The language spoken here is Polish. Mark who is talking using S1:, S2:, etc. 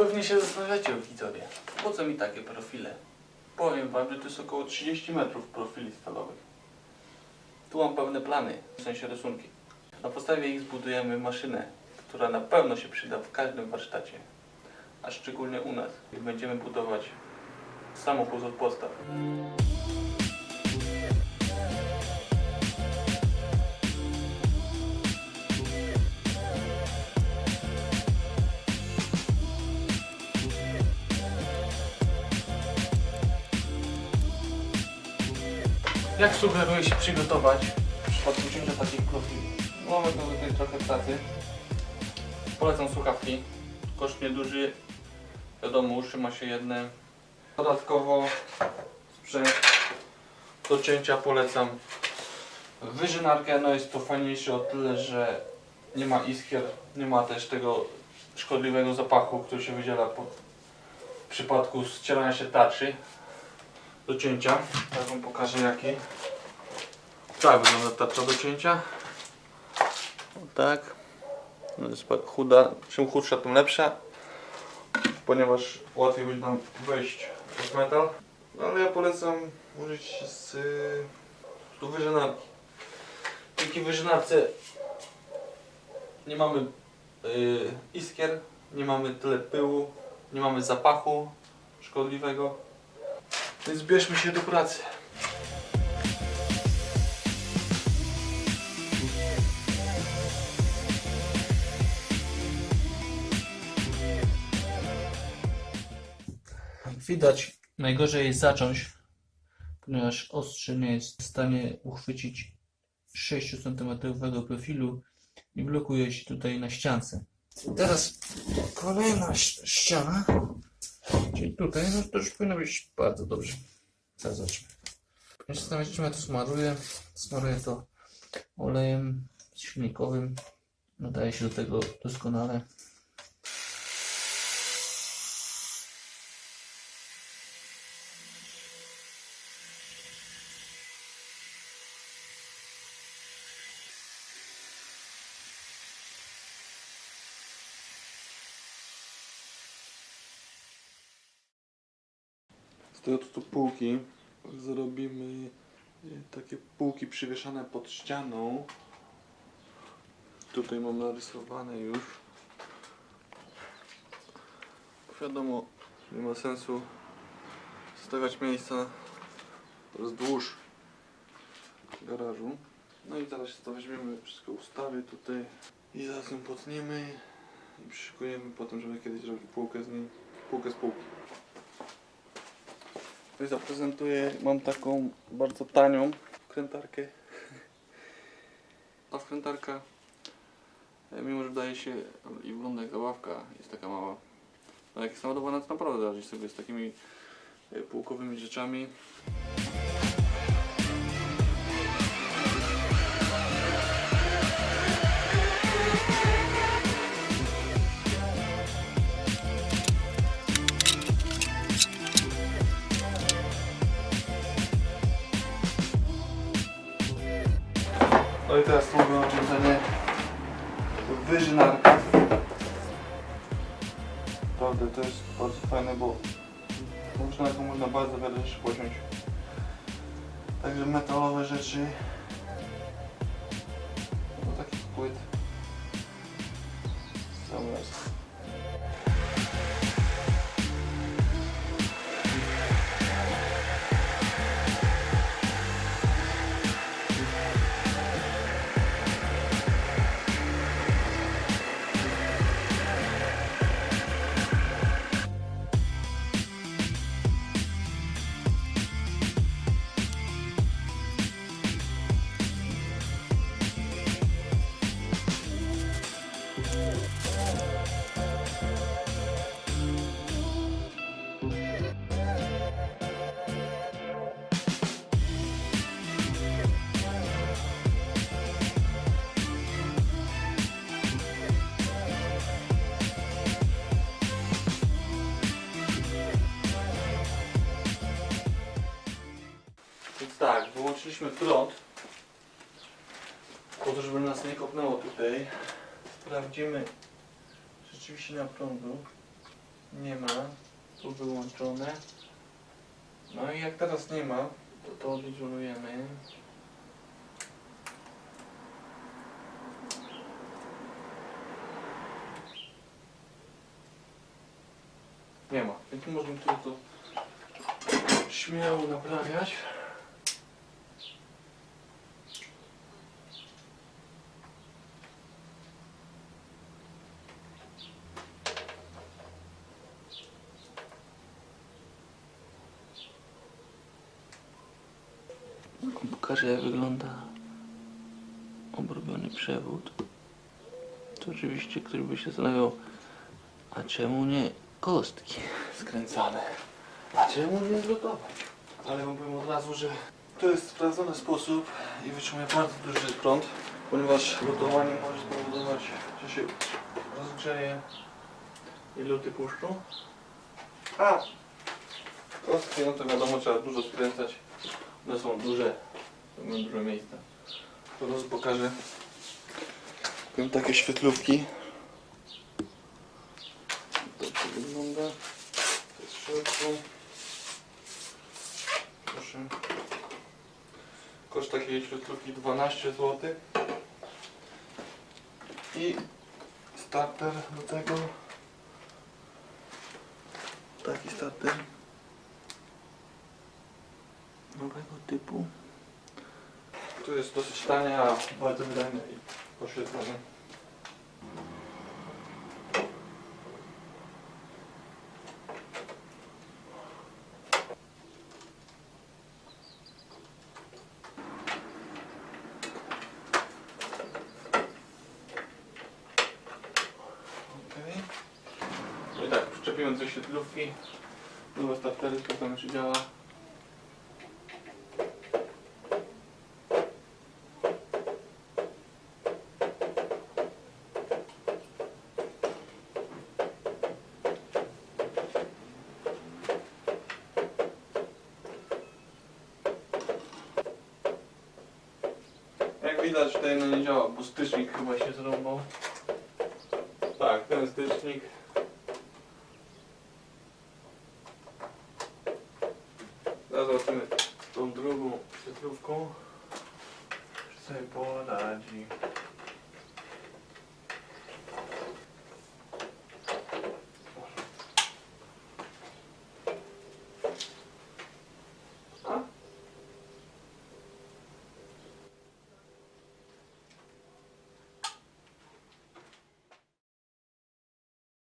S1: Pewnie się zastanawiacie, widzowie, po co mi takie profile? Powiem wam, że to jest około 30 metrów profili stalowych. Tu mam pewne plany, w sensie rysunki. Na podstawie ich zbudujemy maszynę, która na pewno się przyda w każdym warsztacie. A szczególnie u nas, gdy będziemy budować samochód od podstaw. Jak sugeruję się przygotować w przypadku wzięcia takich profili? Mamy tu tutaj trochę pracy. Polecam słuchawki. Koszt nieduży. Wiadomo, uszy ma się jedne. Dodatkowo sprzęt do cięcia polecam. Wyżynarkę, no jest to fajniejsze o tyle, że nie ma iskier, nie ma też tego szkodliwego zapachu, który się wydziela po, w przypadku ścierania się tarczy do cięcia. Tak wam pokażę jaki. Tak wygląda tarcza do cięcia. Tak. No jest chuda. Czym chudsza, tym lepsza. Ponieważ łatwiej będzie nam wejść w metal. No ale ja polecam użyć z tu wyżynarki. Dzięki wyżynarce nie mamy yy, iskier, nie mamy tyle pyłu, nie mamy zapachu szkodliwego. Więc bierzmy się do pracy. Jak widać, najgorzej jest zacząć, ponieważ ostrze nie jest w stanie uchwycić 6 cm profilu i blokuje się tutaj na ściance. Teraz kolejna ściana. Czyli tutaj, no to już powinno być bardzo dobrze. Teraz zobaczmy. Jeszcze czym ja to smaruję. Smaruję to olejem silnikowym. Nadaje się do tego doskonale. Z tego tu półki zrobimy takie półki przywieszane pod ścianą. Tutaj mam narysowane już. Wiadomo, nie ma sensu stawiać miejsca wzdłuż garażu. No i teraz to weźmiemy, wszystko ustawię tutaj i zaraz ją potniemy i przyszykujemy potem, żeby kiedyś zrobić półkę z niej, półkę z półki. Tutaj zaprezentuję, mam taką bardzo tanią krętarkę. Ta wkrętarka, e, mimo że wydaje się i wygląda jak zabawka, jest taka mała. No jak jest naładowana, to naprawdę radzi sobie z takimi e, półkowymi rzeczami. I teraz mamy urządzenie wyżynarka. Naprawdę to jest bardzo fajne, bo tą wyżynarką można bardzo wiele rzeczy pociąć. Także metalowe rzeczy. Do takich płyt. Zamiast. Tak, wyłączyliśmy prąd. Po to, żeby nas nie kopnęło tutaj. Sprawdzimy, czy rzeczywiście ma prądu. Nie ma. Tu wyłączone. No i jak teraz nie ma, to to odizolujemy. Nie ma, więc możemy tu to śmiało naprawiać. Pokażę jak wygląda obrobiony przewód. To oczywiście ktoś by się zastanawiał, a czemu nie kostki skręcane? A czemu nie zlutować? Ale mówię od razu, że to jest sprawdzony sposób i wytrzymuje bardzo duży prąd, ponieważ lutowanie może spowodować, że się rozgrzeje i luty puszczą. A kostki, no to wiadomo, trzeba dużo skręcać. One są duże, zajmują dużo miejsca. Teraz pokażę powiem takie świetlówki. Tak to wygląda. To jest środku. Proszę. Koszt takiej świetlówki 12 zł. I starter do tego. Taki starter. Nowego typu. Tu jest dosyć tanie, a bardzo wydajne i oświetlone. Okej. No tak, przyczepiłem dwie świetlówki. Nowe startery, sprawdzamy czy działa. Widać tutaj no nie działa, bo stycznik chyba się zrąbał. Tak, ten stycznik.